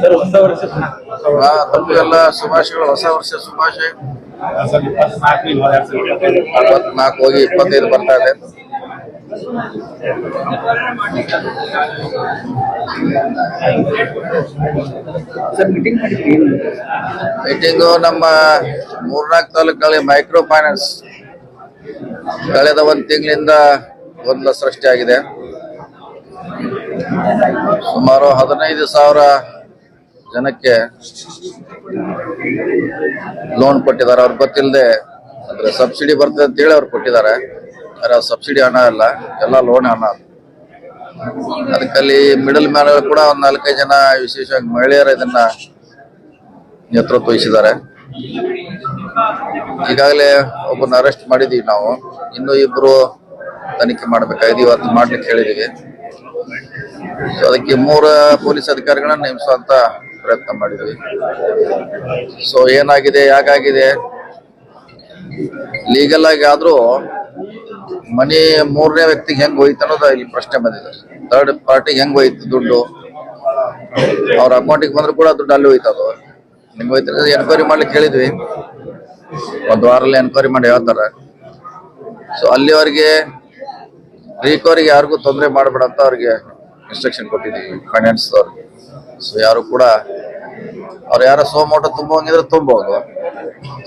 Sir ಹೊಸ ವರ್ಷ ಹಾ ತಮಗೆಲ್ಲ ಶುಭಾಶಯಗಳು ಹೊಸ ವರ್ಷ ಶುಭಾಶಯ. ಇಪ್ಪತ್ನಾಲ್ಕು ಹೋಗಿ ಇಪ್ಪತ್ತೈದು ಬರ್ತಾ ಇದೆ. ಸರ್ ಮೀಟಿಂಗ್ ನಮ್ಮ ಮೂರ್ನಾಲ್ಕು ತಾಲೂಕಲ್ಲಿ ಮೈಕ್ರೋ ಫೈನಾನ್ಸ್ ಕಳೆದ ಒಂದು ತಿಂಗಳಿಂದ ಗೊಂದಲ ಸೃಷ್ಟಿಯಾಗಿದೆ ಸುಮಾರು ಹದಿನೈದು ಸಾವಿರ ಜನಕ್ಕೆ ಲೋನ್ ಕೊಟ್ಟಿದ್ದಾರೆ. ಅವ್ರಿಗೆ ಗೊತ್ತಿಲ್ಲದೆ ಅಂದ್ರೆ ಸಬ್ಸಿಡಿ ಬರ್ತದೆ ಅಂತ ಹೇಳಿ ಅವ್ರು ಕೊಟ್ಟಿದ್ದಾರೆ. ಆದರೆ ಸಬ್ಸಿಡಿ ಹಣ ಅಲ್ಲ. ಎಲ್ಲ ಲೋನ್ ಹಣ. ಅದಕ್ಕಲ್ಲಿ ಮಿಡಲ್ ಮ್ಯಾನ್ ಕೂಡ ಒಂದು ನಾಲ್ಕೈದು ಜನ ವಿಶೇಷವಾಗಿ ಮಹಿಳೆಯರು ಇದನ್ನ ನೇತೃತ್ವ ವಹಿಸಿದ್ದಾರೆ. ಈಗಾಗಲೇ ಒಬ್ಬನ ಅರೆಸ್ಟ್ ಮಾಡಿದೀವಿ ನಾವು. ಇನ್ನು ಇಬ್ರು ತನಿಖೆ ಮಾಡ್ಬೇಕಾಗಿದೆ ಇವತ್ತು ಮಾಡ್ಲಿಕ್ಕೆ ಹೇಳಿದೀವಿ. ಅದಕ್ಕೆ ಮೂರು ಪೊಲೀಸ್ ಅಧಿಕಾರಿಗಳನ್ನ ನೇಮಿಸುವಂತ ಪ್ರಯತ್ನ ಮಾಡಿದ್ವಿ. ಸೊ ಏನಾಗಿದೆ ಯಾಕಾಗಿದೆ ಲೀಗಲ್ ಆಗಿ ಆದ್ರೂ ಮನಿ ಮೂರನೇ ವ್ಯಕ್ತಿಗೆ ಹೆಂಗ್ ಹೋಯ್ತು ಅನ್ನೋದು ಇಲ್ಲಿ ಪ್ರಶ್ನೆ ಬಂದಿದೆ. ಥರ್ಡ್ ಪಾರ್ಟಿಗೆ ಹೆಂಗ್ ಹೋಯ್ತು ದುಡ್ಡು? ಅವ್ರ ಅಕೌಂಟಿಗೆ ಬಂದ್ರು ಕೂಡ ದುಡ್ಡು ಅಲ್ಲಿ ಹೋಯ್ತು ಅದು. ಹೆಂಗ್ ಹೋಯ್ತು ಎನ್ಕ್ವೈರಿ ಮಾಡ್ಲಿಕ್ಕೆ ಹೇಳಿದ್ವಿ ಒಂದು ವಾರಲ್ಲಿ ಎನ್ಕ್ವೈರಿ ಮಾಡಿ ಹೇಳ್ತಾರೆ. ಸೊ ಅಲ್ಲಿವರೆಗೆ ರಿಕವರಿಗೆ ಯಾರಿಗೂ ತೊಂದರೆ ಮಾಡಬೇಡ ಅಂತ ಅವ್ರಿಗೆ ಇನ್ಸ್ಟ್ರಕ್ಷನ್ ಕೊಟ್ಟಿದ್ದೀವಿ ಫೈನಾನ್ಸ್ ಅವ್ರಿಗೆ ಸೊ ಯಾರು ಕೂಡ ಅವ್ರು ಯಾರ ಸೋಮೋಟ ತುಂಬಂಗಿದ್ರೆ ತುಂಬಬಹುದು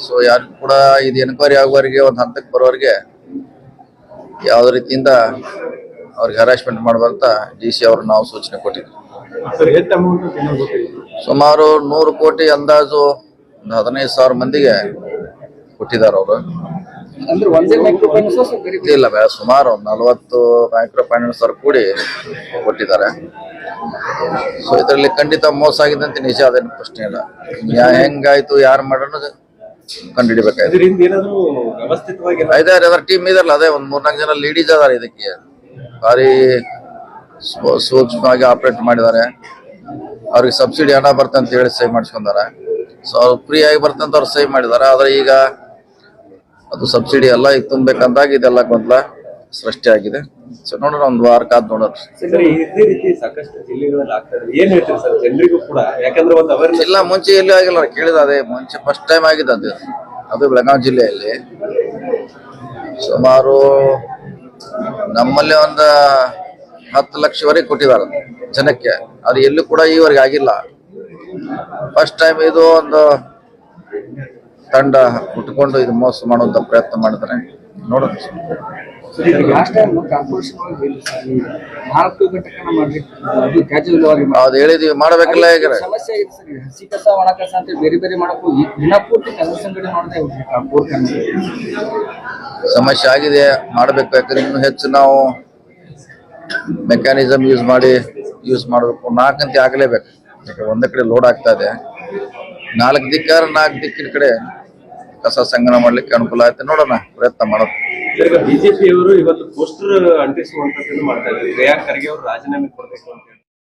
ಸೊ ಯಾರು ಕೂಡ ಇದು ಎನ್ಕ್ವೈರಿ ಆಗುವವರಿಗೆ ಒಂದು ಹಂತಕ್ಕೆ ಬರೋರಿಗೆ ಯಾವುದೇ ರೀತಿಯಿಂದ ಅವ್ರಿಗೆ ಹರಾಸ್ಮೆಂಟ್ ಮಾಡುವಂತ ಡಿ ಸಿ ಅವ್ರು ನಾವು ಸೂಚನೆ ಕೊಟ್ಟಿದ್ವಿ ಸುಮಾರು ನೂರು ಕೋಟಿ ಅಂದಾಜು ಒಂದು ಹದಿನೈದು ಸಾವಿರ ಮಂದಿಗೆ ಕೊಟ್ಟಿದ್ದಾರೆ ಅವರು. ಅಂದ್ರೆ ಒಂದೇ ಮೈಕ್ರೋ ಫೈನಾನ್ಸ್ ಇಲ್ಲ ಬೇ ಸುಮಾರು ಒಂದು ನಲವತ್ತು ಮೈಕ್ರೋ ಫೈನಾನ್ಸ್ ಅವ್ರು ಕೂಡಿ ಕೊಟ್ಟಿದ್ದಾರೆ. ಸೊ ಇದರಲ್ಲಿ ಖಂಡಿತ ಮೋಸ ಆಗಿದೆ ಅಂತ ನಿಜ ಅದೇನು ಪ್ರಶ್ನೆ ಇಲ್ಲ. ಯಾ ಹೆಂಗಾಯ್ತು ಯಾರು ಮಾಡೋಣ ಕಂಡುಹಿಡಿಬೇಕಾಯ್ತು. ಏನಾದ್ರು ಅದರ ಟೀಮ್ ಇದಾರಲ್ಲ ಅದೇ ಒಂದ್ ಮೂರ್ನಾಲ್ಕು ಜನ ಲೇಡೀಸ್ ಅದಾರೆ ಇದಕ್ಕೆ. ಭಾರಿ ಸೂಕ್ಷ್ಮವಾಗಿ ಆಪರೇಟ್ ಮಾಡಿದ್ದಾರೆ. ಅವ್ರಿಗೆ ಸಬ್ಸಿಡಿ ಹಣ ಬರ್ತಂತ ಅಂತ ಹೇಳಿ ಸಹಿ ಮಾಡಿಸ್ಕೊಂಡಾರೆ ಸೊ ಅವ್ರು ಫ್ರೀ ಆಗಿ ಬರ್ತಂತ ಅವ್ರು ಸಹಿ ಮಾಡಿದ್ದಾರೆ. ಆದ್ರೆ ಈಗ ಅದು ಸಬ್ಸಿಡಿ ಎಲ್ಲ ಈಗ ತುಂಬಬೇಕಂದಾಗ ಇದೆಲ್ಲ ಗೊಂದಲ ಸೃಷ್ಟಿಯಾಗಿದೆ ಸೊ ನೋಡೋಣ ಒಂದು ವಾರ ಕಾದ್ ನೋಡೋಣ. ಸರ್ ಇದೇ ರೀತಿ ಸಾಕಷ್ಟು ಜಿಲ್ಲೆಗಳಲ್ಲಿ ಆಗ್ತಾ ಇದೆ. ಏನ್ ಹೇಳ್ತೀರಿ ಸರ್? ಜನರಿಗೂ ಕೂಡ ಯಾಕಂದ್ರೆ ಒಂದು ಅವೇರ್ನೆಸ್ ಇಲ್ಲ ಮುಂಚೆ ಎಲ್ಲಿ ಆಗಿಲ್ಲ. ಕೇಳಿದ ಅದೇ ಮುಂಚೆ ಫಸ್ಟ್ ಟೈಮ್ ಆಗಿದೆ ಅದು. ಅದು ಬೆಳಗಾವಿ ಜಿಲ್ಲೆಯಲ್ಲಿ. ಸುಮಾರು ನಮ್ಮಲ್ಲಿ ಒಂದು ಹತ್ತು ಲಕ್ಷವರೆಗೆ ಕೊಟ್ಟಿದ್ದಾರೆ ಜನಕ್ಕೆ. ಅದು ಎಲ್ಲೂ ಕೂಡ ಈವರೆಗೆ ಆಗಿಲ್ಲ. ಫಸ್ಟ್ ಟೈಮ್ ಇದು ಒಂದು ತಂಡ ಉಟ್ಕೊಂಡು ಇದು ಮೋಸ ಮಾಡುವಂತ ಪ್ರಯತ್ನ ಮಾಡಿದ್ರೆ ನೋಡೋಣ ಅದು ಹೇಳಿದೀವಿ ಮಾಡ್ಬೇಕಲ್ಲ ಈಗ ಸಮಸ್ಯೆ ಆಗಿದೆ ಸರ್ ಹಸಿ ಕಸ ಒಣ ಕಸ ಅಂತ ಬೇರೆ ಬೇರೆ ಮಾಡಕ್ ಹೋಗಿ ದಿನಪೂರ್ತಿ ಕಸ ಸಂಗಡಿ ನೋಡ್ತಾ ಹೋಗ್ರಿ ಕಾರ್ಪೊರೇಟ್ ಸಮಸ್ಯೆ ಆಗಿದೆ ಮಾಡಬೇಕು ಯಾಕಂದ್ರೆ ಇನ್ನೂ ಹೆಚ್ಚು ನಾವು ಮೆಕ್ಯಾನಿಸಮ್ ಯೂಸ್ ಮಾಡಿ ಯೂಸ್ ಮಾಡಬೇಕು. ನಾಲ್ಕಂತೆ ಆಗಲೇಬೇಕು. ಯಾಕಂದ್ರೆ ಒಂದೇ ಕಡೆ ಲೋಡ್ ಆಗ್ತಾ ಇದೆ. ನಾಲ್ಕು ದಿಕ್ಕಾರ ನಾಲ್ಕು ದಿಕ್ಕಿನ ಕಡೆ ಕಸ ಸಂಗ್ರಹ ಮಾಡ್ಲಿಕ್ಕೆ ಅನುಕೂಲ ಆಯ್ತು. ನೋಡೋಣ, ಪ್ರಯತ್ನ ಮಾಡೋದು ಬಿಜೆಪಿ ಅವರು ಇವತ್ತು ಪೋಸ್ಟರ್ ಅಂಟಿಸುವಂತದ್ದನ್ನು ಮಾಡ್ತಾ ಇದ್ದಾರೆ. ಖರ್ಗೆ ಅವರು ರಾಜೀನಾಮೆ ಕೊಡಬೇಕು ಅಂತ